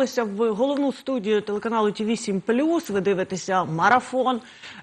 повернулися в головну студію телеканалу ТВ 7 Ви дивитеся марафон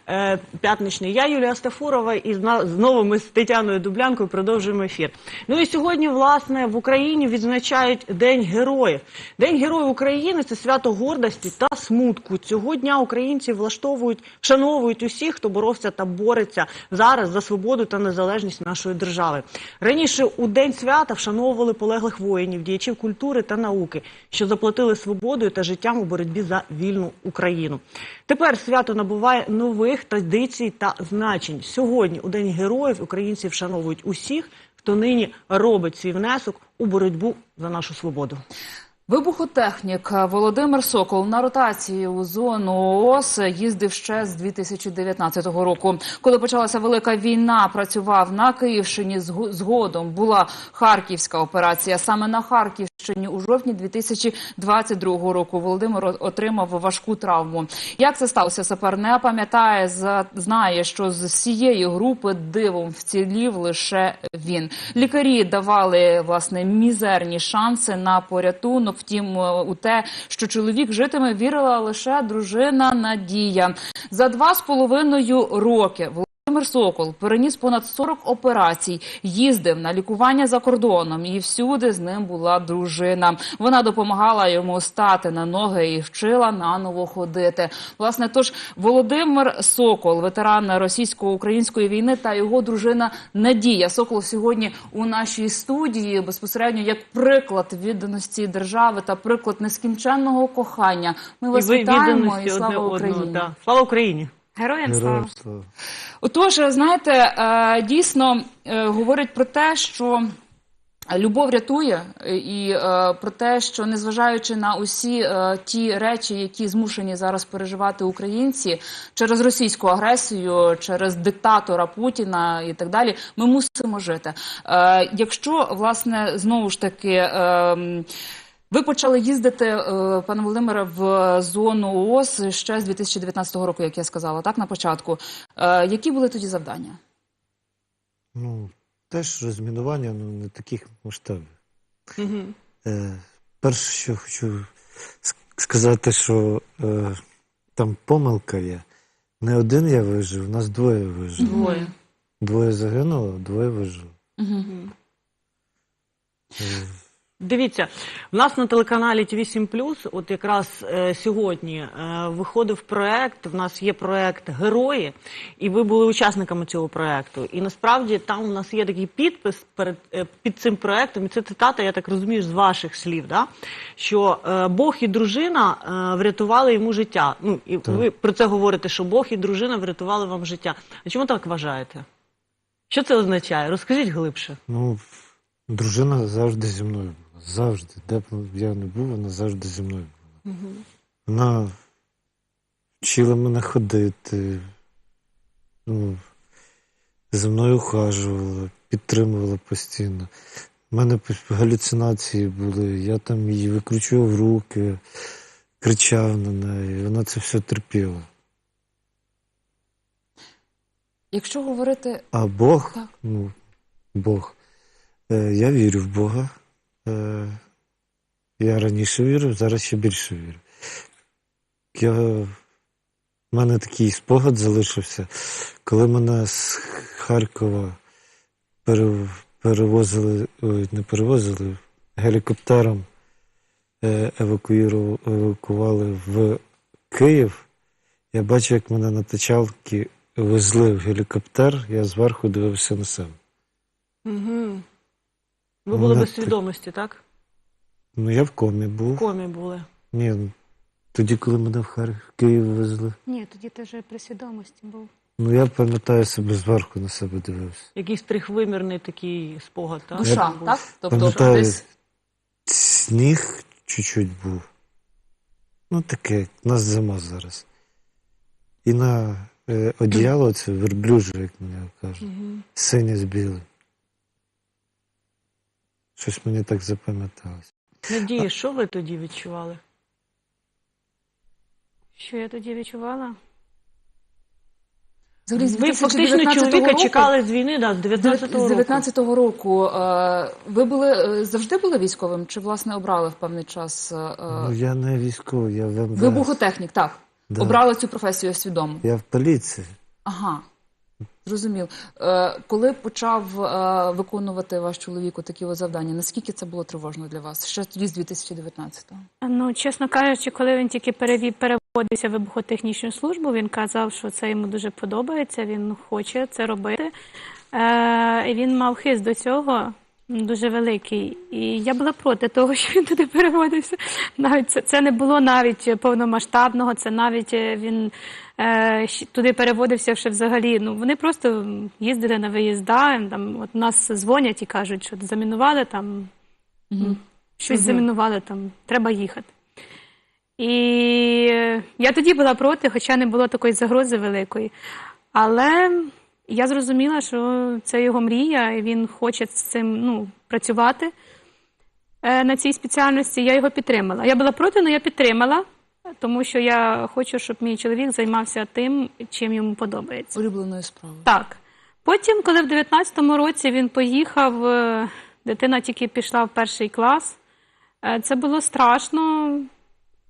е, п'ятничний. Я Юлія Стафурова, і знову ми з Тетяною Дублянкою продовжуємо ефір. Ну і сьогодні, власне, в Україні відзначають День героїв. День героїв України це свято гордості та смутку. Цього дня українці влаштовують, вшановують усіх, хто боровся та бореться зараз за свободу та незалежність нашої держави. Раніше у день свята вшановували полеглих воїнів, діячів культури та науки, що заплатили свободою та життям у боротьбі за вільну Україну. Тепер свято набуває нових традицій та значень. Сьогодні, у День героїв, українці вшановують усіх, хто нині робить свій внесок у боротьбу за нашу свободу. Вибухотехнік Володимир Сокол на ротації у зону ООС їздив ще з 2019 року. Коли почалася велика війна, працював на Київщині. Зго- Згодом була харківська операція. Саме на Харківщині у жовтні 2022 року Володимир отримав важку травму. Як це сталося? Сапер не пам'ятає, знає, що з всієї групи дивом вцілів лише він. Лікарі давали власне мізерні шанси на порятунок. Втім, е, у те, що чоловік житиме, вірила лише дружина Надія. За два з половиною роки Володимир Сокол переніс понад 40 операцій, їздив на лікування за кордоном, і всюди з ним була дружина. Вона допомагала йому стати на ноги і вчила наново ходити. Власне, тож Володимир Сокол, ветеран російсько-української війни, та його дружина Надія Сокол сьогодні у нашій студії безпосередньо як приклад відданості держави та приклад нескінченного кохання. Ми вас ви вітаємо і слава одне одного, Україні. Слава Україні! Героям слава. Героям слава. Отож, знаєте, е, дійсно е, говорять про те, що. Любов рятує, е, і про те, що незважаючи на усі ті речі, які змушені зараз переживати українці через російську агресію, через диктатора Путіна і так далі, ми мусимо жити. Якщо власне знову ж таки. Ви почали їздити, е, пане Володимире, в зону ООС ще з 2019 року, як я сказала, так на початку. Е, Які були тоді завдання? Ну, теж розмінування, ну не таких масштабів. Угу. Е, перше, що хочу сказати, що е, там помилка є. Не один я вижив, нас двоє вижив. Двоє. Двоє загинуло, двоє вижило. Угу. Е, Дивіться, в нас на телеканалі ТВ 7 от якраз е, сьогодні е, виходив проект. В нас є проект Герої, і ви були учасниками цього проекту. І насправді там у нас є такий підпис перед е, під цим проектом. І це цитата, я так розумію, з ваших слів, да? що е, Бог і дружина е, врятували йому життя. Ну і Так. ви про це говорите, що Бог і дружина врятували вам життя. А чому так вважаєте? Що це означає? Розкажіть глибше. Ну, дружина завжди зі мною. Завжди. Де б я не був, вона завжди зі мною була. Вона вчила мене ходити, ну, за мною ухажувала, підтримувала постійно. У мене галюцинації були, я там її викручував руки, кричав на неї, вона це все терпіла. Якщо говорити А Бог, Так. ну, Бог, е, я вірю в Бога. Е, я раніше вірив, зараз ще більше вірю. Я, в мене такий спогад залишився, коли мене з Харкова перевозили, ой, не перевозили, гелікоптером е, евакували в Київ. Я бачив, як мене на тачалки везли в гелікоптер, я зверху дивився на себе. Угу. Ви були не без ти- свідомості, так? Ну, я в комі В був. комі були. Ні, тоді, коли мене в Харків Київ везли. Ні, тоді ти вже при свідомості був. Ну, я пам'ятаю себе зверху на себе дивився. Якийсь трихвимірний такий спогад, так? душа, Був. так? Тобто Пам'ятаю, десь сніг чуть-чуть був. Ну, таке, у нас зима зараз. І на е, одіяло це верблюже, як мене кажуть. Мгм. Синє з білим. Щось мені так запам'яталось. Надії, що ви тоді відчували? Що я тоді відчувала? Взагалі, з Ви фактично чоловіка року, чекали з війни, да, з 19-го з року. 19-го року. е, Ви були е, завжди були військовим? Чи власне обрали в певний час е, Ну, я не військовий, я в МВС. вибухотехнік? Так Да. обрали цю професію свідомо. Я в поліції. Ага. Зрозумів. Е, коли почав е, виконувати ваш чоловік такі завдання, наскільки це було тривожно для вас? Ще тоді з 2019-го? Ну, чесно кажучи, коли він тільки перевів, переводився в вибухотехнічну службу, він казав, що це йому дуже подобається, він хоче це робити. Е, і він мав хист до цього дуже великий. І я була проти того, що він туди переводився. Навіть це, це не було навіть повномасштабного, це навіть він туди переводився ще взагалі. Ну, вони просто їздили на виїзда, там, от нас дзвонять і кажуть, що замінували там щось замінували там, треба їхати. І е, я тоді була проти, хоча не було такої загрози великої. Але я зрозуміла, що це його мрія, і він хоче з цим ну, працювати е, на цій спеціальності. Я його підтримала. Я була проти, але я підтримала, тому що я хочу, щоб мій чоловік займався тим, чим йому подобається. Улюбленою справою. Так. Потім, коли в 19-му році він поїхав, е, дитина тільки пішла в перший клас. е, Це було страшно.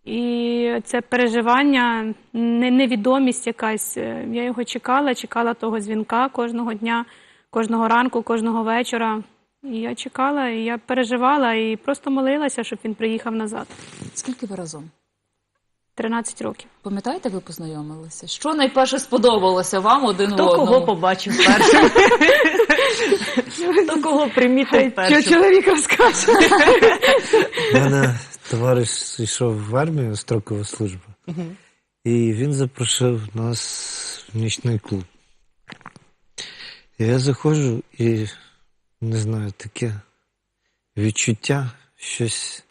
І це переживання, невідомість якась. Е, Я його чекала, чекала того дзвінка кожного дня, кожного ранку, кожного вечора. І я чекала, і я переживала і просто молилася, щоб він приїхав назад. Скільки ви разом? 13 років. Пам'ятаєте, ви познайомилися? Що найперше сподобалося вам один Хто одному? кого побачив першим? Хто кого примітив Що першим? чоловік розкаже? У мене товариш йшов в армію, строкова служба, і він запросив нас в нічний клуб. І я заходжу і не знаю, таке відчуття, щось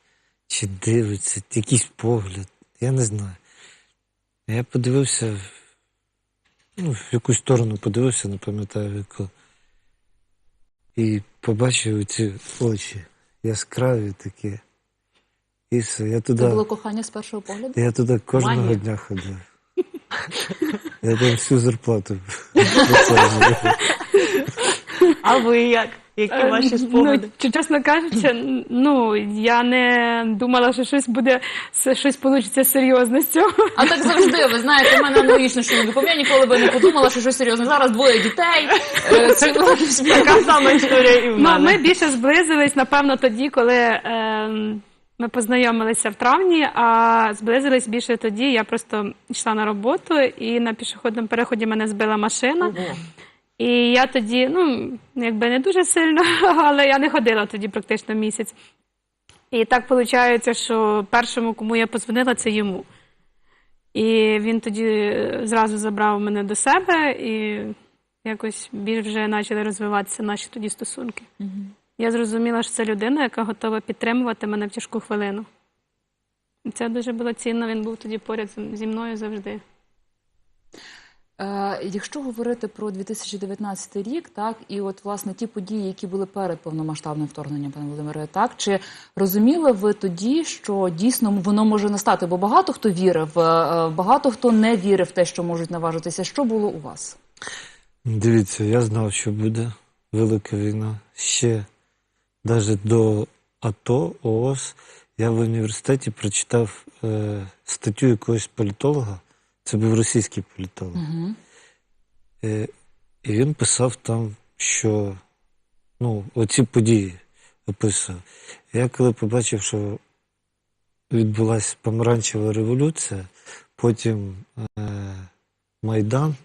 чи дивиться, якийсь погляд, я не знаю. Я подивився, в- ну, в яку сторону подивився, не пам'ятаю яку. І побачив ці очі яскраві такі. І все, я туди, Це було кохання з першого погляду? я туди кожного Магія. дня ходив. Я там всю зарплату. А ви як? Які ваші Е, спогади? Ну, чесно кажучи, ну я не думала, що щось буде щось вийде серйозне з цього. А так завжди, ви знаєте, в мене аналогічно чоловіком. Я ніколи би не подумала, що щось серйозне. Зараз двоє дітей. е. Така сама історія і в Ну, мене. ми більше зблизились, напевно, тоді, коли ем, ми познайомилися в травні, а зблизились більше тоді. Я просто йшла на роботу, і на пішохідному переході мене збила машина. І я тоді, ну, якби не дуже сильно, але я не ходила тоді практично місяць. І так виходить, що першому, кому я позвонила, це йому. І він тоді е, зразу забрав мене до себе, і якось більш вже почали розвиватися наші тоді стосунки. Я зрозуміла, що це людина, яка готова підтримувати мене в тяжку хвилину. І це дуже було цінно. Він був тоді поряд зі мною завжди. Е, Якщо говорити про 2019 рік, так і от власне ті події, які були перед повномасштабним вторгненням, пане Володимире, так чи розуміли ви тоді, що дійсно воно може настати? Бо багато хто вірив, е, е, багато хто не вірив в те, що можуть наважитися. Що було у вас? Дивіться, я знав, що буде велика війна. Ще навіть до АТО, ООС, я в університеті прочитав е, статтю якогось політолога. Це був російський політолог. Угу. І він писав там, що ну, оці події описував. Я коли побачив, що відбулася помаранчева революція, потім е, Майдан,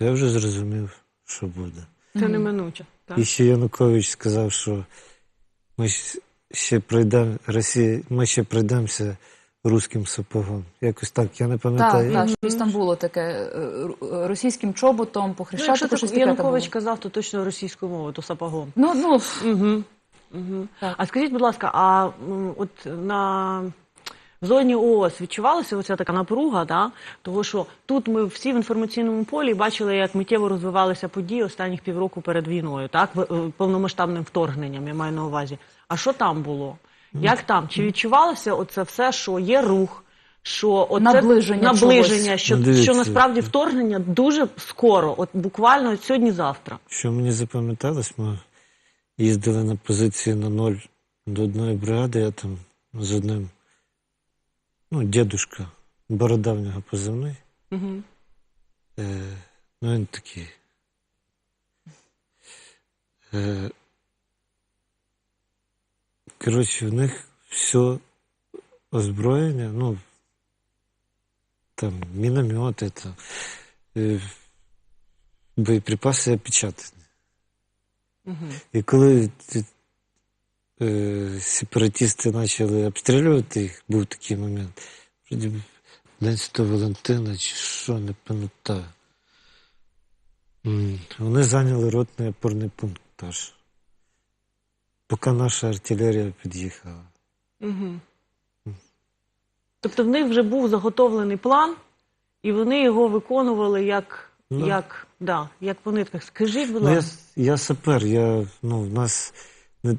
я вже зрозумів, що буде. Це неминуче. Так. І ще Янукович сказав, що ми ще пройдемо Росія, ми ще пройдемося руським сапогом. Якось так, я не пам'ятаю. так, щось там було таке е, російським чоботом, по Ну, хрещатику, так щось таке Янукович казав, то точно російською мовою, то сапогом. Ну, ну, Угу. Угу. Так. А скажіть, будь ласка, а от на в зоні ООС відчувалася оця така напруга, да? того що тут ми всі в інформаційному полі бачили, як миттєво розвивалися події останніх півроку перед війною, так в- е, повномасштабним вторгненням, я маю на увазі. А що там було? Як там? Чи відчувалося оце все, що є рух? що оце Наближення наближення що, дивіться. що насправді вторгнення дуже скоро, от буквально от сьогодні-завтра. Що мені запам'яталось, ми їздили на позиції на ноль до одної бригади, я там з одним, ну, дідушка, борода в нього позивний. Угу. Е, ну, він такий. Е, коротше, в них все озброєння, ну, там, міномети, там, е, боєприпаси опечатані. Угу. І коли е, сепаратисти почали обстрілювати їх, був такий момент. Вроді День Святого Валентина чи що, не пам'ятаю. Вони зайняли ротний опорний пункт теж. Поки наша артилерія під'їхала. Угу. Тобто в них вже був заготовлений план, і вони його виконували як, Ну. як, да, як по нитках. Скажіть, будь Ну, я, ласка. я сапер, я, ну, в нас,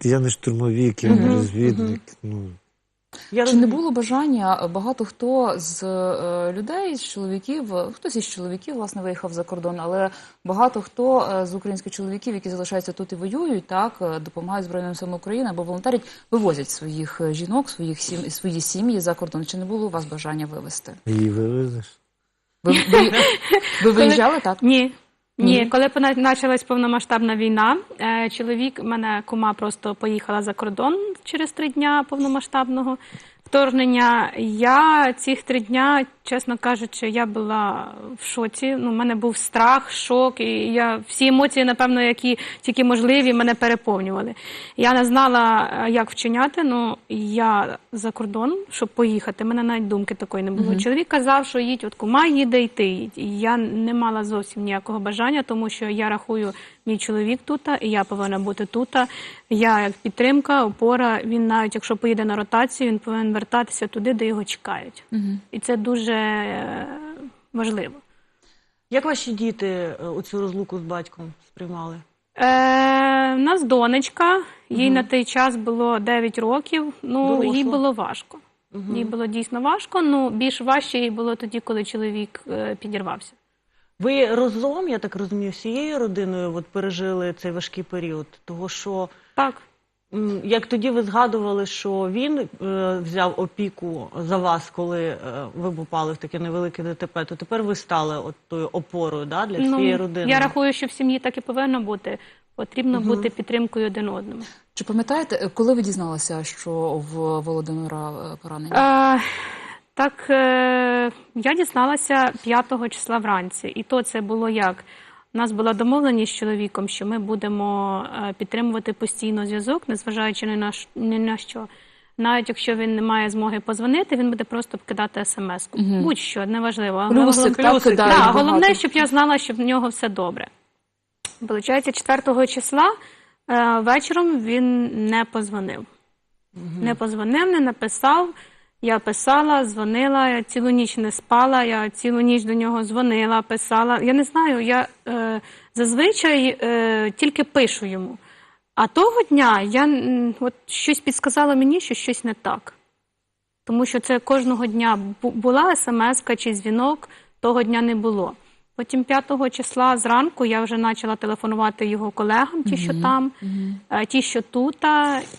я не штурмовик, я не розвідник. Ну, Я Чи не було бажання багато хто з е, людей, з чоловіків, хтось із чоловіків власне виїхав за кордон, але багато хто е, з українських чоловіків, які залишаються тут і воюють, так е, допомагають збройним силам України або волонтерять, вивозять своїх жінок, своїх сім свої сім'ї за кордон. Чи не було у вас бажання вивезти? її вивезеш. Ви, ви, ви виїжджали так? Ні. Ні, коли почалась повномасштабна війна, е, чоловік, мене кума просто поїхала за кордон через три дня повномасштабного вторгнення. Я цих три дня, чесно кажучи, я була в шоці. Ну, у мене був страх, шок, і я всі емоції, напевно, які тільки можливі, мене переповнювали. Я не знала, е, як вчиняти. Ну я за кордон, щоб поїхати. У мене навіть думки такої не було. Чоловік казав, що їдь, от кума їде, і ти їдь. І я не мала зовсім ніякого бажання, тому що я рахую, мій чоловік тут, і я повинна бути тут. Я як підтримка, опора. Він навіть якщо поїде на ротацію, він повинен вертатися туди, де його чекають. І це дуже е, важливо. Як ваші діти е, оцю розлуку з батьком сприймали? Е, у нас донечка, їй на той час було 9 років. Ну, Доросла. їй було важко. Їй було дійсно важко. Ну, більш важче їй було тоді, коли чоловік е, підірвався. Ви разом, я так розумію, всією родиною от пережили цей важкий період, того що Так. Як тоді ви згадували, що він е, взяв опіку за вас, коли е, ви попали в таке невелике ДТП, то тепер ви стали от тою опорою да, для всієї родини. Ну, я рахую, що в сім'ї так і повинно бути. Потрібно бути підтримкою один одному. Чи пам'ятаєте, е, коли ви дізналися, що в Володимира е, поранення? Е, так, е, я дізналася 5 числа вранці, і то це було як? У нас була домовленість з чоловіком, що ми будемо е, підтримувати постійно зв'язок, незважаючи ні на, ні на що. Навіть якщо він не має змоги позвонити, він буде просто кидати смс-ку. Будь-що, неважливо. Але Плюсик, головне- так, плюсик, кидають Так, багато. головне, щоб я знала, що в нього все добре. Получається, 4 числа е, вечором він не позвонив. Не позвонив, не написав. Я писала, дзвонила, я цілу ніч не спала, я цілу ніч до нього дзвонила, писала. Я не знаю, я е, зазвичай е, тільки пишу йому. А того дня я от щось підсказало мені, що щось не так. Тому що це кожного дня була смс чи дзвінок, того дня не було. Потім 5 числа зранку я вже почала телефонувати його колегам, ті, що там, е, ті, що тут.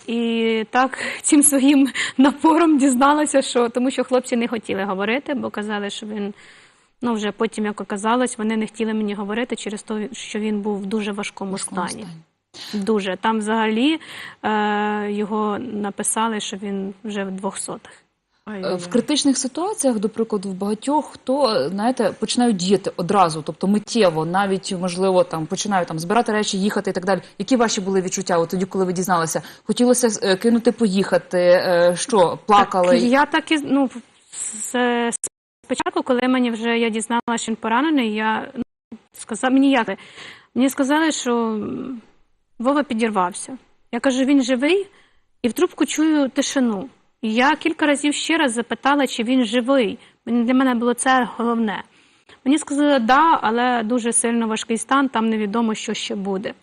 І так цим своїм напором дізналася, що тому що хлопці не хотіли говорити, бо казали, що він. Ну, вже потім, як оказалось, вони не хотіли мені говорити через те, що він був в дуже важкому, важкому стані. стані. Дуже. Там взагалі е, його написали, що він вже в двохсотих. Е, В критичних ситуаціях, до прикладу, в багатьох хто знаєте, починають діяти одразу, тобто миттєво, навіть можливо там починають там збирати речі, їхати і так далі. Які ваші були відчуття? От тоді, коли ви дізналися, хотілося е, кинути, поїхати, е, що плакали? Так, я так і ну з, спочатку, коли мені вже я дізналася, що він поранений, я ну, сказав мені як мені сказали, що Вова підірвався. Я кажу, він живий, і в трубку чую тишину. Я кілька разів ще раз запитала, чи він живий. Для мене було це головне. Мені сказали, да, але дуже сильно важкий стан, там невідомо, що ще буде.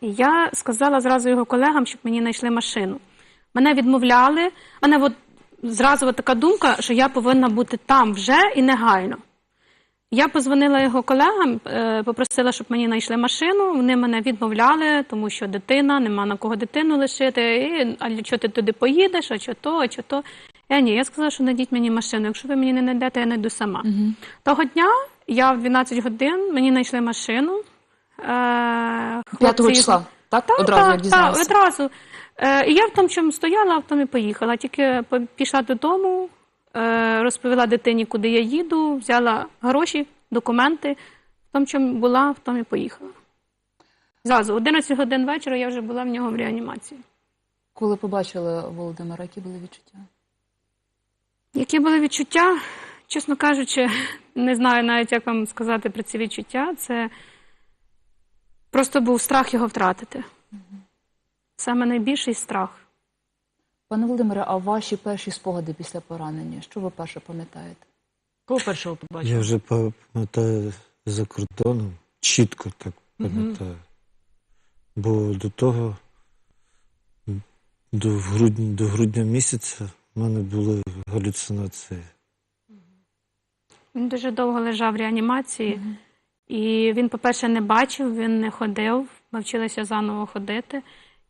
Я сказала зразу його колегам, щоб мені знайшли машину. Мене відмовляли. Мене от зразу така думка, що я повинна бути там вже і негайно. Я позвонила його колегам, е, попросила, щоб мені знайшли машину. Вони мене відмовляли, тому що дитина, нема на кого дитину лишити. І, а що ти туди поїдеш, а що то, а що то. Я ні, я сказала, що знайдіть мені машину. Якщо ви мені не знайдете, я знайду сама. Того дня я в 12 годин мені знайшли машину. Е, 5 числа, так? так, Одразу як так, дізналися. так, одразу. Е, і я в тому, чому стояла, а в тому і поїхала. Тільки пішла додому, розповіла дитині, куди я їду, взяла гроші, документи. В тому, чому була, в тому і поїхала. Зразу, 11 годин вечора я вже була в нього в реанімації. Коли побачили Володимира, які були відчуття? Які були відчуття, чесно кажучи, не знаю навіть, як вам сказати про ці відчуття. Це просто був страх його втратити. Саме найбільший страх. Пане Володимире, а ваші перші спогади після поранення? Що ви перше пам'ятаєте? Кого першого побачив? Я вже пам'ятаю за кордоном, чітко так пам'ятаю. Бо до того, до грудня, до грудня місяця, в мене були галюцинації. Він дуже довго лежав в реанімації, і він, по-перше, не бачив, він не ходив, ми вчилися заново ходити.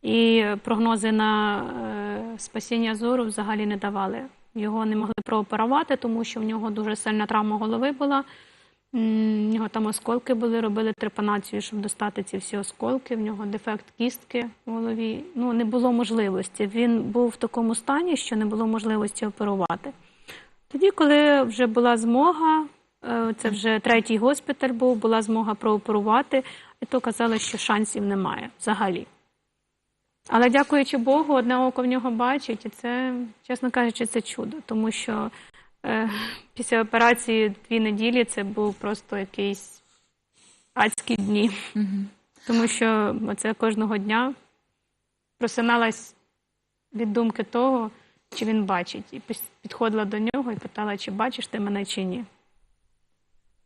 І прогнози на е, спасіння зору взагалі не давали. Його не могли прооперувати, тому що в нього дуже сильна травма голови була. В нього там осколки були, робили трепанацію, щоб достати ці всі осколки. В нього дефект кістки в голові. Ну, не було можливості. Він був в такому стані, що не було можливості оперувати. Тоді, коли вже була змога, е, це вже третій госпіталь був, була змога прооперувати, і то казали, що шансів немає взагалі. Але дякуючи Богу, одне око в нього бачить, і це, чесно кажучи, це чудо, тому що е, після операції дві неділі це був просто якийсь адські дні. Тому що це кожного дня просиналась від думки того, чи він бачить. І підходила до нього і питала, чи бачиш ти мене, чи ні.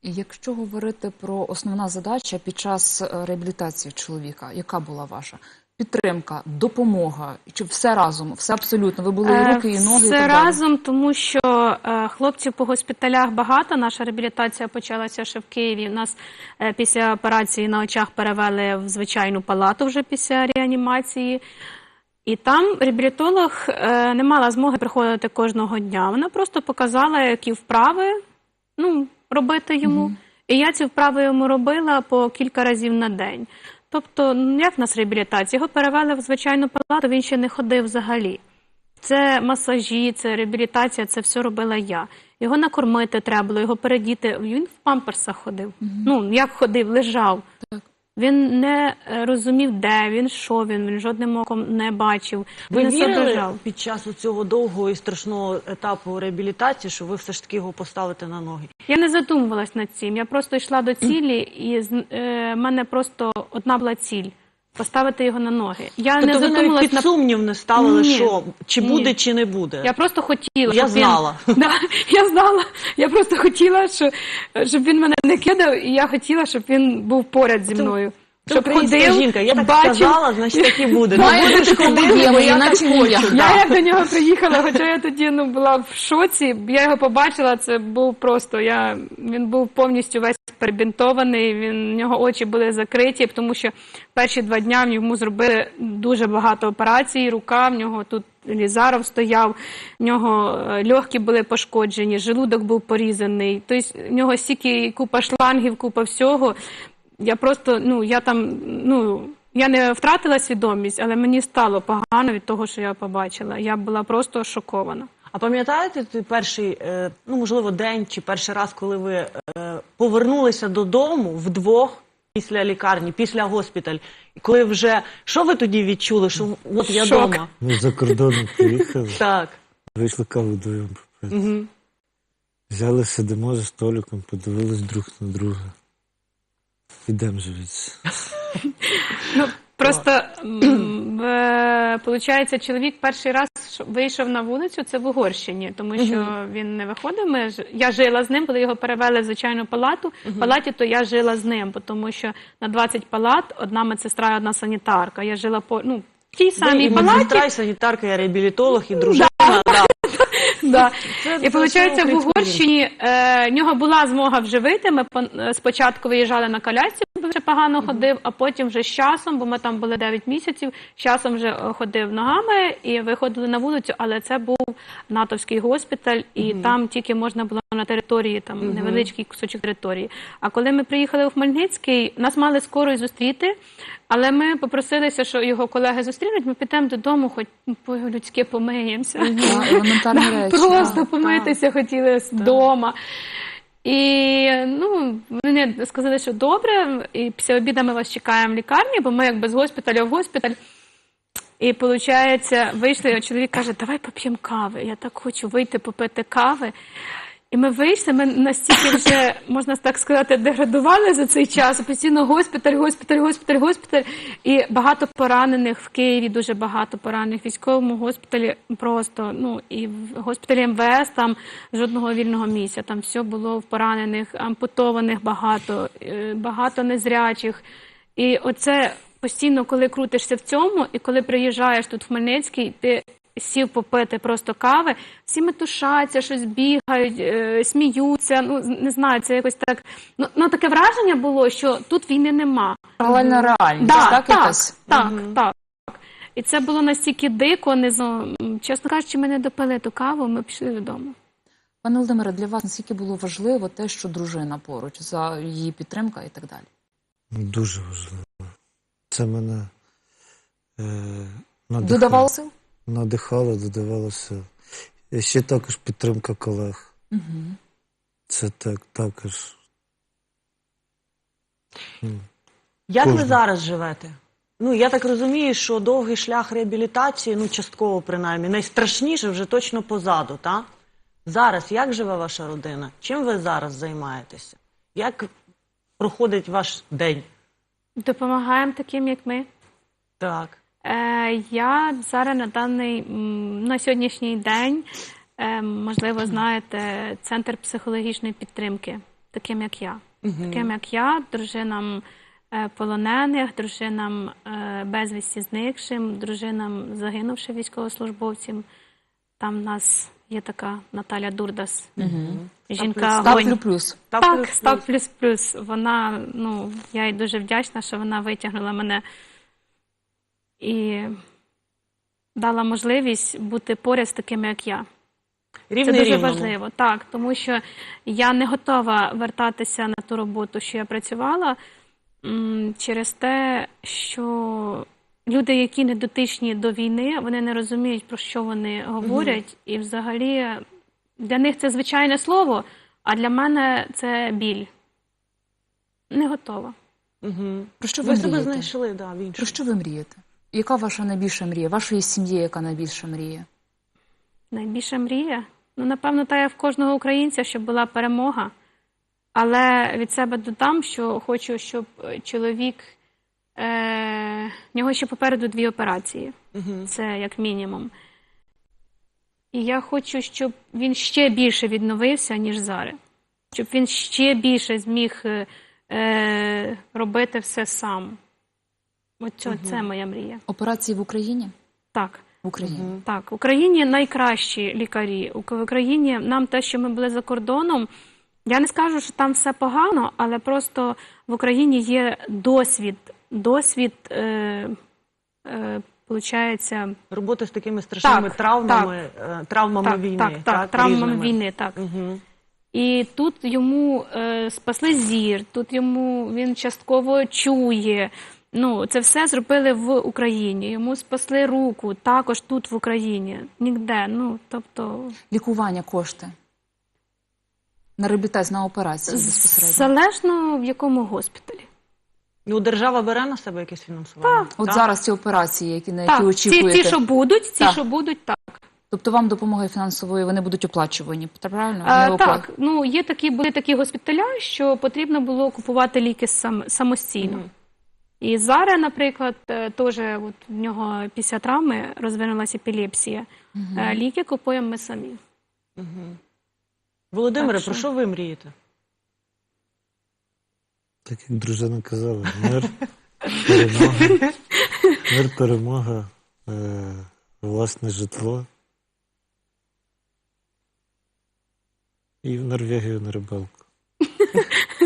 Якщо говорити про основна задача під час е, реабілітації чоловіка, яка була ваша? Підтримка, допомога, чи все разом, все абсолютно. Ви були і руки, і ноги. і Все так далі? разом, тому що е, хлопців по госпіталях багато. Наша реабілітація почалася ще в Києві. Нас е, після операції на очах перевели в звичайну палату вже після реанімації. І там реабілітолог е, не мала змоги приходити кожного дня. Вона просто показала, які вправи ну, робити йому. І я ці вправи йому робила по кілька разів на день. Тобто, ну, як в нас реабілітація? Його перевели в звичайну палату, він ще не ходив взагалі. Це масажі, це реабілітація, це все робила я. Його накормити треба було, його передіти. Він в памперсах ходив. Ну, як ходив, лежав. Він не е, розумів, де він, що він, він жодним оком не бачив. Ви не вірили соображав. під час цього довгого і страшного етапу реабілітації, що ви все ж таки його поставите на ноги? Я не задумувалась над цим. Я просто йшла до цілі, і з е, мене просто одна була ціль поставити його на ноги. Я не Тобто ви навіть під на сумнів не ставили, Ні. що чи Ні. буде, чи не буде. Я просто хотіла. Я щоб він- знала. Да, я знала. Я просто хотіла, що, щоб він мене не кидав, і я хотіла, щоб він був поряд зі мною. Щоб ходив, жінка. Я так бачив. сказала, значить так і буде. Не будеш ходити, бо я так хочу. Я да. як до нього приїхала, хоча я тоді ну, була в шоці. Я його побачила, це був просто. Я, він був повністю весь перебінтований, він, в нього очі були закриті, тому що перші два дня йому зробили дуже багато операцій, рука, в нього тут лізаров стояв, в нього е, легкі були пошкоджені, желудок був порізаний. Тобто в нього стільки купа шлангів, купа всього. Я просто, ну, я там, ну, я не втратила свідомість, але мені стало погано від того, що я побачила. Я була просто шокована. А пам'ятаєте той перший, е, ну можливо, день чи перший раз, коли ви е, повернулися додому вдвох після лікарні, після госпіталь, і коли вже що ви тоді відчули? Що от я Шок. вдома? Ми за кордоном приїхали, Так. вийшли каву вдвоєм попити. Угу. Взяли, сидимо за столиком, подивились друг на друга. Ідемо звідси. Ну, просто м, е, получається, чоловік перший раз вийшов на вулицю, це в Угорщині, тому що він не виходив. Ми ж я жила з ним, коли його перевели в звичайну палату. В палаті то я жила з ним, бо тому що на 20 палат одна медсестра, і одна санітарка. Я жила по ну в тій самій і палаті. медсестра, і санітарка, і реабілітолог, і дружина. Да. І виходить, в Угорщині е, в нього була змога вже вийти. Ми пон- е, спочатку виїжджали на колясці, бо вже погано ходив, а потім вже з часом, бо ми там були 9 місяців, з часом вже е, ходив ногами і виходили на вулицю, але це був натовський госпіталь, і там тільки можна було на території, там невеличкий кусочок території. А коли ми приїхали у Хмельницький, нас мали скоро й зустріти. Але ми попросилися, що його колеги зустрінуть, ми підемо додому, хоч по-людськи помиємося. Да, елементарні речі. Просто помитися хотіли вдома. І ну, вони сказали, що добре, і після обіду ми вас чекаємо в лікарні, бо ми якби з госпіталя в госпіталь. І виходить, вийшли, а чоловік каже, давай поп'ємо кави. Я так хочу вийти попити кави. І ми вийшли, ми настільки вже, можна так сказати, деградували за цей час. Постійно госпіталь, госпіталь, госпіталь, госпіталь. І багато поранених в Києві, дуже багато поранених. В військовому госпіталі просто, ну і в госпіталі МВС там жодного вільного місця. Там все було в поранених, ампутованих багато, е, багато незрячих. І оце постійно, коли крутишся в цьому, і коли приїжджаєш тут в Хмельницький, ти сів попити просто кави, всі метушаться, щось бігають, е, сміються. Ну не знаю, це якось так. Ну, ну таке враження було, що тут війни нема. Паралельна реальність, Да, так, так, якась? так, так. І це було настільки дико, не знаю. Чесно кажучи, ми не допили ту каву, ми пішли додому. Пане Володимире, для вас наскільки було важливо те, що дружина поруч, за її підтримка і так далі? Дуже важливо. Це мене е, надихало, Додавало сил? Надихало, додавало сил. І ще також підтримка колег. Угу. Це так, також. м, Як ви зараз живете? Ну, я так розумію, що довгий шлях реабілітації, ну, частково принаймні, найстрашніше вже точно позаду, так? Зараз як живе ваша родина? Чим ви зараз займаєтеся? Як проходить ваш день? Допомагаємо таким, як ми. Так. Е, я зараз на даний на сьогоднішній день, е, можливо, знаєте, центр психологічної підтримки, таким як я. Таким як я, дружинам е, полонених, дружинам безвісті зникшим, дружинам загинувшим військовослужбовцям. Там в нас є така Наталя Дурдас, жінка Став огонь. плюс плюс. Так, став плюс плюс. Вона, ну, я їй дуже вдячна, що вона витягнула мене і дала можливість бути поряд з такими, як я. Це дуже рівному. важливо, так, тому що я не готова вертатися на ту роботу, що я працювала, через те, що люди, які не дотичні до війни, вони не розуміють, про що вони говорять, і взагалі для них це звичайне слово, а для мене це біль. Не готова. Угу. Про що ви, Ви себе мрієте? знайшли, да, в іншому. Про що ви мрієте? Яка ваша найбільша мрія? Вашої сім'ї, яка найбільша мрія? Найбільша мрія? Ну, напевно, та як в кожного українця, щоб була перемога. Але від себе додам, що хочу, щоб е, чоловік. Е, в нього ще попереду дві операції. Угу. Це як мінімум. І я хочу, щоб він ще більше відновився, ніж зараз. Щоб він ще більше зміг е, е, робити все сам. Оце, це моя мрія. Операції в Україні? Так. В Україні. Так, в Україні найкращі лікарі. У в Україні нам те, що ми були за кордоном. Я не скажу, що там все погано, але просто в Україні є досвід. Досвід, е, е, получається, Роботи з такими страшними Так, травмами, е, травмами так, війни. так, так, травмами різними. війни, так. Угу. І тут йому е, спасли зір, тут йому він частково чує. Ну, це все зробили в Україні. Йому спасли руку, також тут в Україні. Ніде. Ну, тобто, Лікування, кошти. На реабілітацію, на операцію безпосередньо. залежно в якому госпіталі. Ну, держава бере на себе якесь фінансування? Так. От Так? зараз ці операції, які, на які Так, ці, очікуєте. ці, що будуть, ці, Так. що будуть, так. Тобто вам допомоги фінансової, вони будуть оплачувані, правильно? А, Не так, ну є такі були такі госпіталя, що потрібно було купувати ліки сам, самостійно. І Зара, наприклад, е, теж от в нього після травми розвинулася епілепсія. Угу. Ліки купуємо ми самі. Угу. Володимире, що... про що ви мрієте? Так як дружина казала, мир, перемога, мир, перемога, е, власне житло. І в Норвегію на рибалку.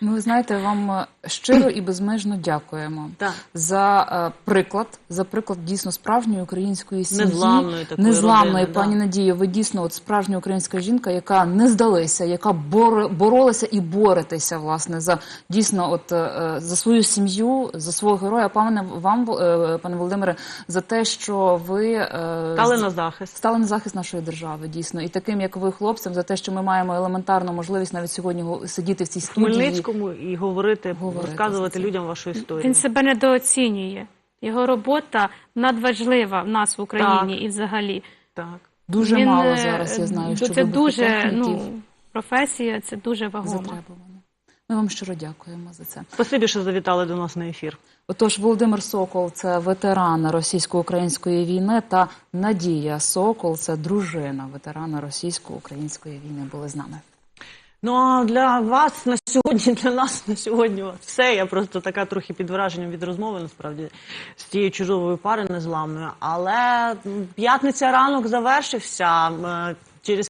Ми ви знаєте, вам е, щиро і безмежно дякуємо за е, приклад, за приклад дійсно справжньої української сім'ї, Незламної такої незламної родини, да. пані Надію. Ви дійсно от справжня українська жінка, яка не здалася, яка боре, боролася і боретеся власне за дійсно, от е, за свою сім'ю, за свого героя. Пане вам, е, пане Володимире, за те, що ви е, Стали на захист. стали на захист нашої держави, дійсно, і таким, як ви, хлопцям, за те, що ми маємо елементарну можливість навіть сьогодні сидіти в цій студії. Хмельницькому і говорити, Говорити розказувати людям вашу історію. Він себе недооцінює. Його робота надважлива в нас в Україні і взагалі. Так. Дуже Він, мало е, зараз. Я знаю, що це дуже ну, професія, це дуже вагома. Ми вам щиро дякуємо за це. Спасибі, що завітали до нас на ефір. Отож, Володимир Сокол це ветеран російсько-української війни, та Надія Сокол це дружина ветерана російсько-української війни. Були з нами. Ну а для вас на сьогодні, для нас на сьогодні все. Я просто така трохи під враженням від розмови, насправді, з тією чужовою пари незламною. Але п'ятниця ранок завершився. М,